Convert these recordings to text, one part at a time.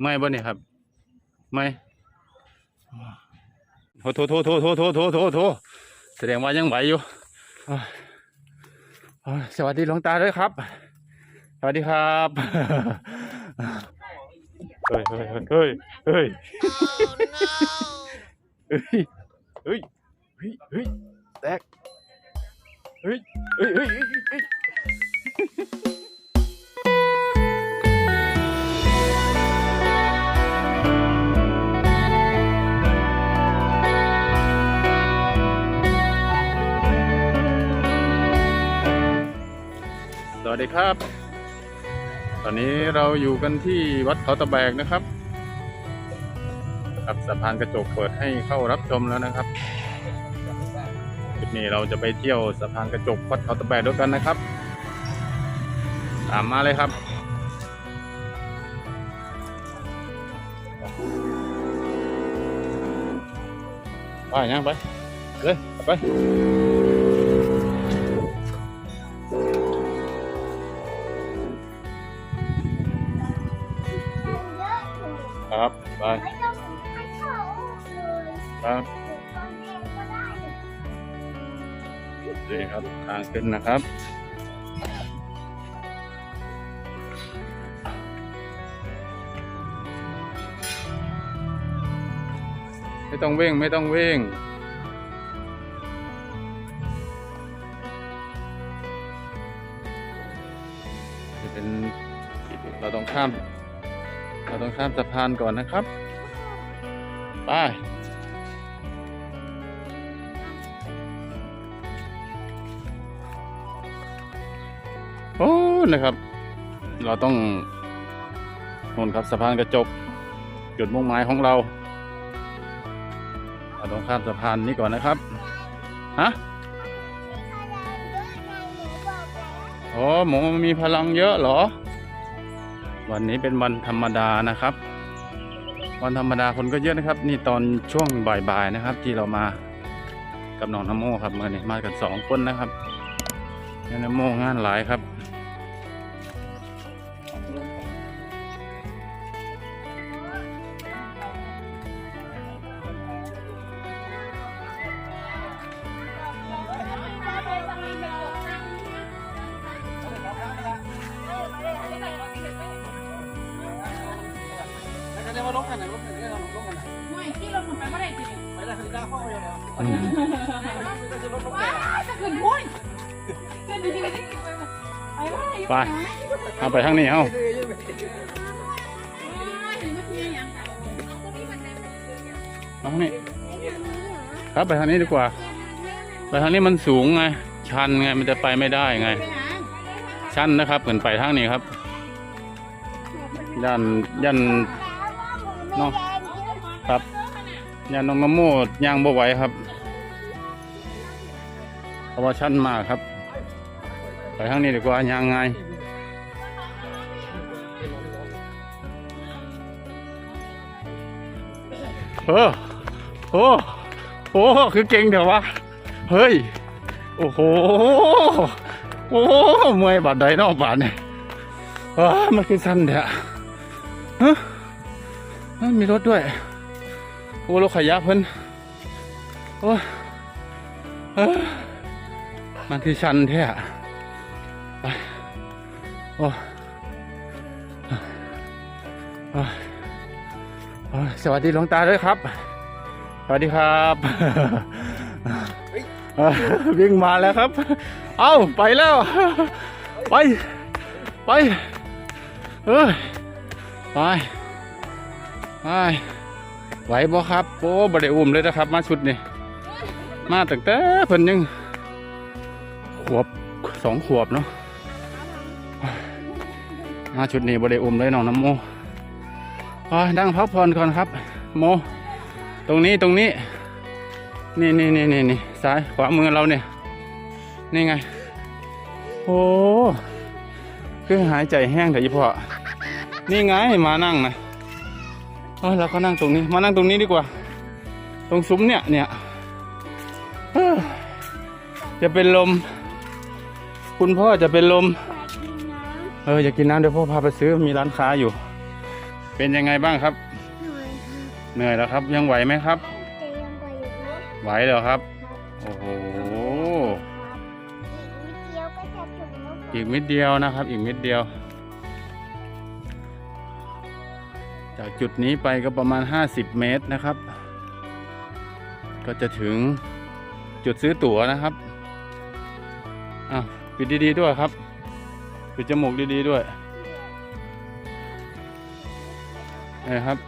ไม่บ่เนี่ยครับไม่โทโทโทโทโทโทโทโทโทแสดงว่ายังไหวอยู่โอ้ยโอ้ยสวัสดีหลวงตาด้วยครับ สวัสดีครับเฮ้ยเฮ้ยเฮ้ยเฮ้ยเฮ้ยเฮ้ยเฮ้ยเฮ้ยแตกเฮ้ยเฮ้ยเฮ้ยเฮ้ย ครับ ตอนนี้เราอยู่กันที่วัดเขาตะแบกนะครับครับสะพานกระจกเปิดให้เข้ารับชมแล้วนะครับคลิปนี้เราจะไปเที่ยวสะพานกระจกวัดเขาตะแบกด้วยกันนะครับ ตามมาเลยครับไปยังไปเลยไป ครับไปไม่ต้องให้เขาเลยครับตอนเองก็ได้นี่ครับทางขึ้นนะครับไม่ต้องเว่งไม่ต้องเว่งนี่เป็นเราต้องข้ามเราต้อง ข้ามสะพานก่อนนะครับ ไป โอ้นะครับ เราต้องนนครับสะพานกระจก จุดมุ่งหมายของเราเราต้องข้ามสะพานนี้ก่อนนะครับ ฮะอ๋อหมูมีพลังเยอะเหรอ วันนี้เป็นวันธรรมดานะครับ วันธรรมดาคนก็เยอะนะครับ นี่ตอนช่วงบ่ายๆนะครับ ที่เรามากับน้องน้ำโมครับเมื่อนี้มากันสองคนนะครับน้องนโมงานหลายครับ ไม่ที่เราทำไปไม่ได้จริงไปได้คือด้ามข้อยังลงว้าแต่จะขึ้นพุ่นจะดีดีดีไปไปไปเอาไปทางนี้เอาเอาทางนี้ครับไปทางนี้ดีกว่า ไปทางนี้มันสูงไง ชันไงมันจะไปไม่ได้ไง ชันนะครับเหมือนไปทางนี้ครับ ยันยัน น้องครับยันน้องน้ำโมดย่างบ่ไหวครับเพราะว่าชันมากครับ ไปทางนี้ดีกว่าย่างไงเออโอ้โอ้คือเก่งเถอะวะ เฮ้ย โอ้โห โอ้เมื่อยบาดใดนอกบาดเนี่ยว้ามันคือสั้นเถอะฮะเฮ้ย มีรถด้วย โอ้รถขยะเพิ่นโอ้มันคือชันแท้อะไปโอ้โอ้ยสวัสดีหลวงตาด้วยครับ สวัสดีครับเอ้อวิ่งมาแล้วครับ เอ้าไปแล้ว ไป ไป เอ้ยไป ไปไหวบ่ครับโอ้บ่ได้อุ้มเลยนะครับ มาชุดนี่มาตั้งแต่เพิ่นยังขวบสองขวบเนาะมาชุดนี้บ่ได้อุ้มเลยน้องน้ำโมไปนั่งพักผ่อนก่อนครับ โม ตรงนี้ตรงนี้ นี่นี่นี่นี่นี่ซ้ายขวามือเราเนี่ยนี่ไง โอ้คือหายใจแห้งแต่ยี่พอนี่ไงมานั่งนะ เอ้ยเราก็นั่งตรงนี้ มานั่งตรงนี้ดีกว่า ตรงซุ้มเนี่ยเนี่ยเอ้อจะเป็นลม คุณพ่อจะเป็นลม เอออยากกินน้ำเดี๋ยวพ่อพาไปซื้อมีร้านค้าอยู่ เป็นยังไงบ้างครับหน่อยครับเหนื่อยแล้วครับ ยังไหวไหมครับจะยังไหวอยู่ไหมไหวแล้วครับครับ โอ้โหครับอีกนิดเดียวก็จะถึงแล้วครับอีกนิดเดียวนะครับ อีกนิดเดียว จากจุดนี้ไปก็ประมาณ 50 เมตรนะครับ ก็จะถึงจุดซื้อตั๋วนะครับอะปิดดีๆด้วยครับ ปิดจมูกดีๆด้วยนะครับ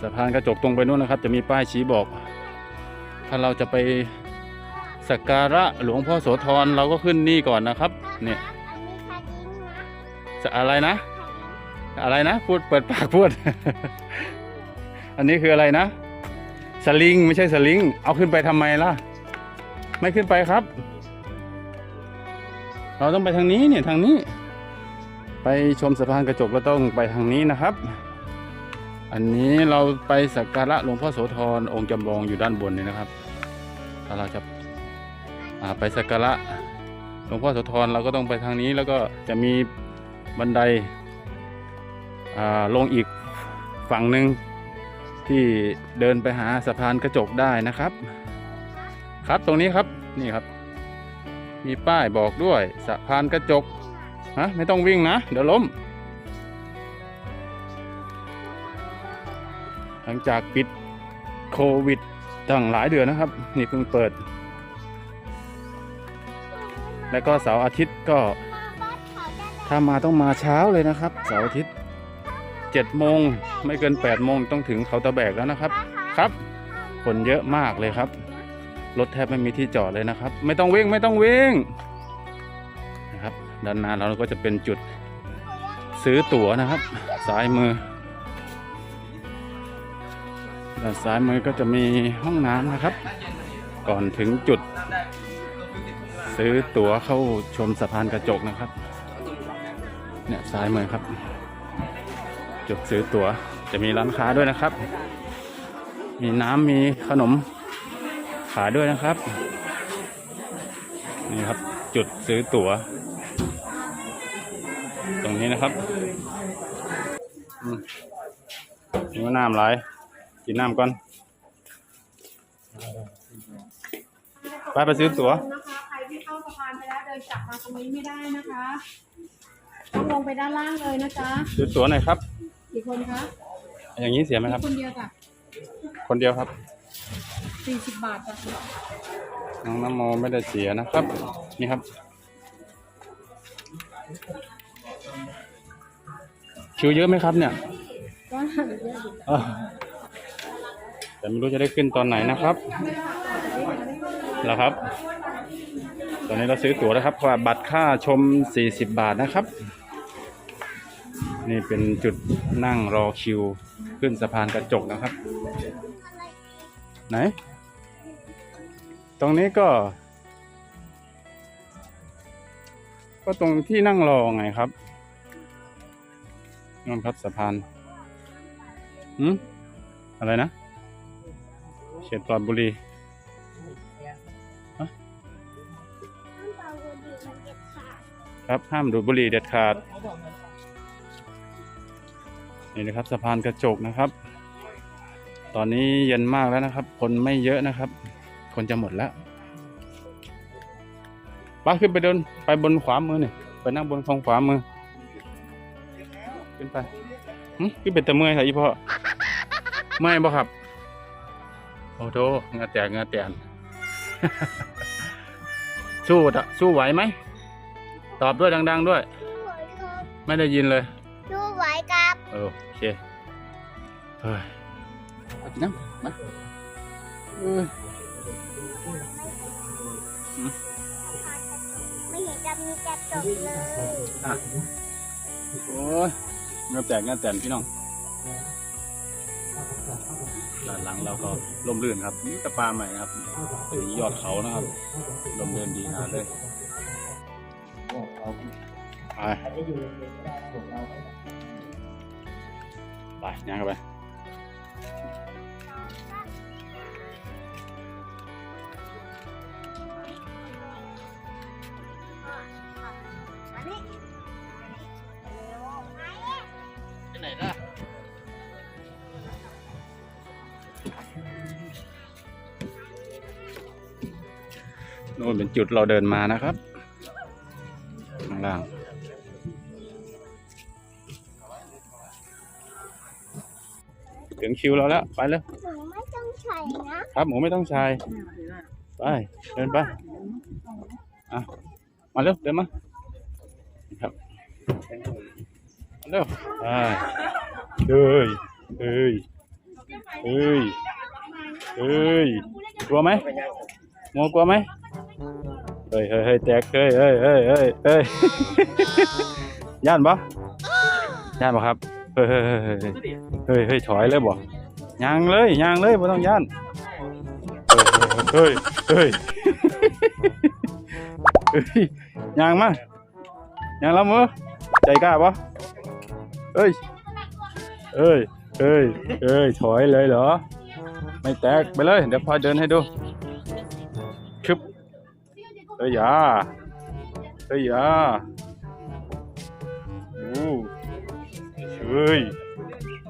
สะพานกระจกตรงไปนู้นนะครับ จะมีป้ายชี้บอก ถ้าเราจะไปสักการะหลวงพ่อโสธรเราก็ขึ้นนี่ก่อนนะครับ เนี่ยอันนี้คาดิ้งนะจะอะไรนะคาดิ้ง อะไรนะ พูดเปิดปากพูด อันนี้คืออะไรนะ สลิงไม่ใช่สลิง เอาขึ้นไปทำไมล่ะ ไม่ขึ้นไปครับ เราต้องไปทางนี้เนี่ยทางนี้ ไปชมสะพานกระจกเราต้องไปทางนี้นะครับ อันนี้เราไปสักการะหลวงพ่อโสธรองค์จำลองอยู่ด้านบนนี่นะครับถ้าเราจะาไปสักการะหลวงพ่อโสธรเราก็ต้องไปทางนี้แล้วก็จะมีบันได ลงอีกฝั่งหนึ่งที่เดินไปหาสะพานกระจกได้นะครับ ครับตรงนี้ครับนี่ครับ มีป้ายบอกด้วยสะพานกระจกฮะไม่ต้องวิ่งนะ เดี๋ยวล้ม หลังจากปิดโควิดตั้งหลายเดือนนะครับ นี่เพิ่งเปิด แล้วก็เสาร์อาทิตย์ก็ถ้ามาต้องมาเช้าเลยนะครับ เสาร์อาทิตย์ เจ็ดโมงไม่เกินแปดโมงต้องถึงเขาตะแบกแล้วนะครับ ครับ คนเยอะมากเลยครับ รถแทบไม่มีที่จอดเลยนะครับ ไม่ต้องวิ่งไม่ต้องวิ่งนะครับ ด้านหน้าเราก็จะเป็นจุดซื้อตั๋วนะครับ ซ้ายมือด้านซ้ายมือก็จะมีห้องน้ำนะครับ ก่อนถึงจุด ซื้อตั๋วเข้าชมสะพานกระจกนะครับ เนี่ยซ้ายมือครับ จุดซื้อตั๋ว จะมีร้านค้าด้วยนะครับ มีน้ำมีขนมขายด้วยนะครับ นี่ครับจุดซื้อตั๋ว ตรงนี้นะครับอืมนี่ว่าน้ำไหลายกินน้ำก่อน ไปไปซื้อตั๋วนะคะใครที่เข้าสะพานไปแล้วเดินกลับมาตรงนี้ไม่ได้นะคะ ต้องลงไปด้านล่างเลยนะจ๊ะ ซื้อตั๋วหน่อยครับ กี่คนคะอย่างนี้เสียไหมครับ คนเดียวจ้ะคนเดียวครับสี่สิบบาทจ้ะน้องน้ำโมไม่ได้เสียนะครับ นี่ครับ คิวเยอะไหมครับเนี่ยก็เอ้อแต่ไม่รู้จะได้ขึ้นตอนไหนนะครับแล้วครับ ตอนนี้เราซื้อตั๋วแล้วครับว่าบัตรค่าชม 40 บาทนะครับ นี่เป็นจุดนั่งรอคิว ขึ้นสะพานกระจกนะครับ ไหน ตรงนี้ก็ ก็ตรงที่นั่งรอไงครับนั่นครับสะพานหืมอะไรนะเขตปราบบุรีน้ำเปล่าบุหรี่มันเด็ดขาดครับห้ามดูดบุหรี่เด็ดขาด นี่นะครับสะพานกระจกนะครับ ตอนนี้เย็นมากแล้วนะครับ คนไม่เยอะนะครับ คนจะหมดแล้วป้าขึ้นไปเดินไปบนขวามือนี่ไปนั่งบนทางขวามือขึ้นไปหึขึ้นเป็นตะเมื่อยค่ะอีพ่อเมื่อยบ่ครับ โอ้โหเหงาแตกเหงาแตนสู้อะสู้ไหวไหม ตอบด้วยดัง ๆ ด้วยดูไหวครับไม่ได้ยินเลยดูไหวครับ เออโอเคเฮ้ยไปกินน้ำมาเอ้ยไม่เห็นจะมีกระจกเลยอะโอ้ยเงาแตกเงาแตนพี่น้องด้านหลังเราก็ลมลื่นครับนี่ตะปาใหม่นะครับนี่ยอดเขานะครับลมเดินดีนะเลยไป ไปย่างเข้าไปไหนล่ะโน่นเป็นจุดเราเดินมานะครับ ถึงคิวเราแล้ว ไปเลยหนูไม่ต้องใส่นะครับหมูไม่ต้องใช้ไปเดินไปอะมาเร็วเดินมาครับมาเร็วไปเฮ้ยเฮ้ยเฮ้ยเฮ้ยกลัวไหมงัวกลัวไหมเฮ้ยเฮ้ยเฮ้ยแตกเฮ้ยเฮ้ยเฮ้ยเฮ้ยเฮ้ยย่านปะย่านปะครับเฮ้ยเฮ้ยเฮ้ยเฮ้ยถอยเลยบ่ยางเลยยางเลยไม่ต้องย่านเฮ้ยเฮ้ยเฮ้ยยางมายางแล้วมือใจกล้าปะเฮ้ยเฮ้ยเฮ้ยเฮ้ยถอยเลยเหรอ ไม่แตกไปเลย เดี๋ยวพอเดินให้ดูชึบเฮ้ยอยาเฮ้ยอยาโอ้ เฮ้ย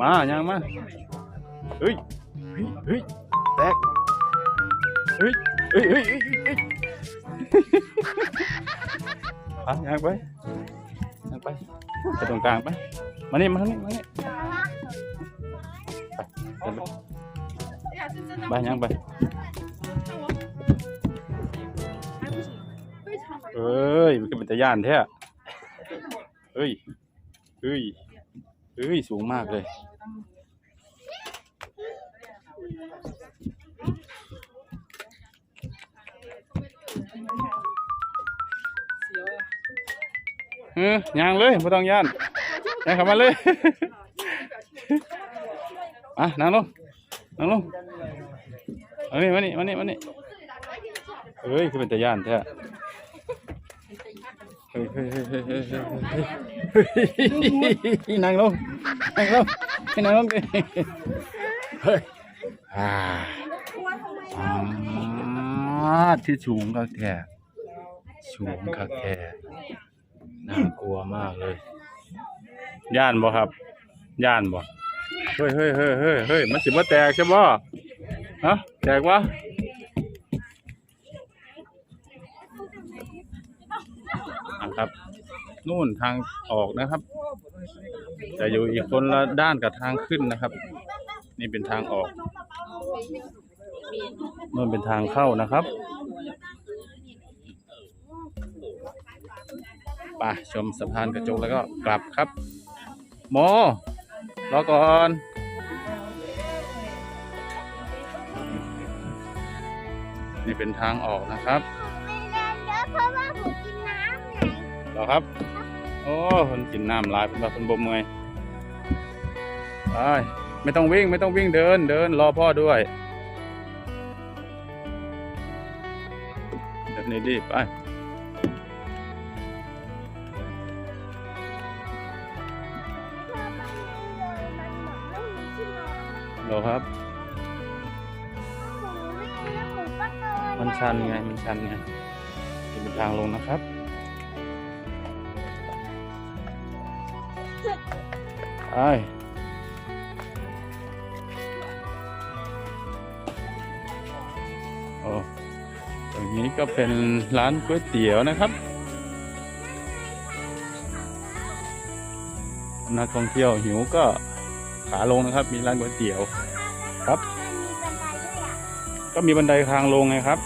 มายังมา เฮ้ย เฮ้ยเฮ้ยแตก เฮ้ยเฮ้ยเฮ้ยเฮ้ยเฮ้ยอะยังไปยังไปไปตรงกลางไป มานี่มานี่มานี่ไปเดินไปไปยังไปเอ้ย มันก็เป็นตะย่านแท้เฮ้ย เฮ้ย เฮ้ยสูงมากเลยเออย่างเลยไม่ต้องย่านย่างเข้ามาเลยอะนั่งลงนั่งลงมานี่มานี่มานี่มานี่เฮ้ยคือเป็นตะย่านแท้เฮ้ยเฮ้ยเฮ้ยเฮ้ย นั่งลงนั่งลงนั่งลงเฮ้ยอ่าอ่าที่สูงคักแท้สูงคักแท้น่ากลัวมากเลย ย่านบ่ครับ ย่านบ่เฮ้ยเฮ้ยเฮ้ยเฮ้ยเฮ้ยมันสิมาแตกใช่บ่ฮะแจกวะครับ นู่นทางออกนะครับ จะอยู่อีกคนละด้านกับทางขึ้นนะครับ นี่เป็นทางออกนู่นเป็นทางเข้านะครับไปชมสะพานกระจกแล้วก็กลับครับโมรอก่อนนี่เป็นทางออกนะครับไม่เล่นเยอะเพราะว่าผมกินน้ำไงเหรอครับ โอ้คนกินน้ำลายเป็นแบบคนบ่เมอยไปไม่ต้องวิ่งไม่ต้องวิ่งเดินเดินรอพ่อด้วย เดินดีๆไปพอไปเลยมันเหมือนไม่มีที่นอนเหรอครับผมวิ่งแล้วผมก็เดินมันชันไง มันชันไงนี่เป็นทางลงนะครับ ไปโอ้ตรงนี้ก็เป็นร้านก๋วยเตี๋ยวนะครับ นักท่องเที่ยวหิวก็ขาลงนะครับ มีร้านก๋วยเตี๋ยวครับ ก็มีบันไดทางลงไงครับ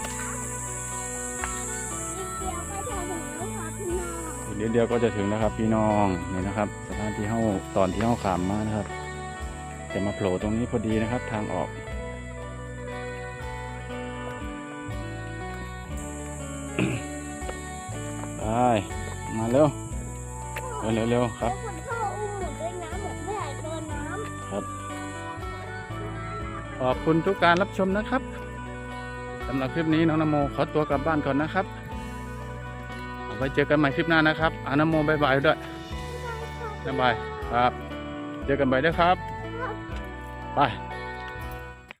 เดียวก็จะถึงแล้วค่ะพี่น้องเดี๋ยวเดียวก็จะครับ พี่น้องนี่นะครับ สถานที่เฮ้าตอนที่เฮ้าขามมานะครับ จะมาโผล่ตรงนี้พอดีนะครับ ทางออกไปมาเร็วเร็วเร็วเร็วครับคุณพ่ออุ้มหนูด้วยนะหนูไม่อยากโดนน้ขอบคุณทุกการรับชมนะครับสำหรับคลิปนี้น้องนโมขอตัวกลับบ้านก่อนนะครับ ไว้เจอกันใหม่คลิปหน้านะครับอานโมบายบายด้วยบ๊ายบายครับ เจอกันใหม่ด้วยครับ ไป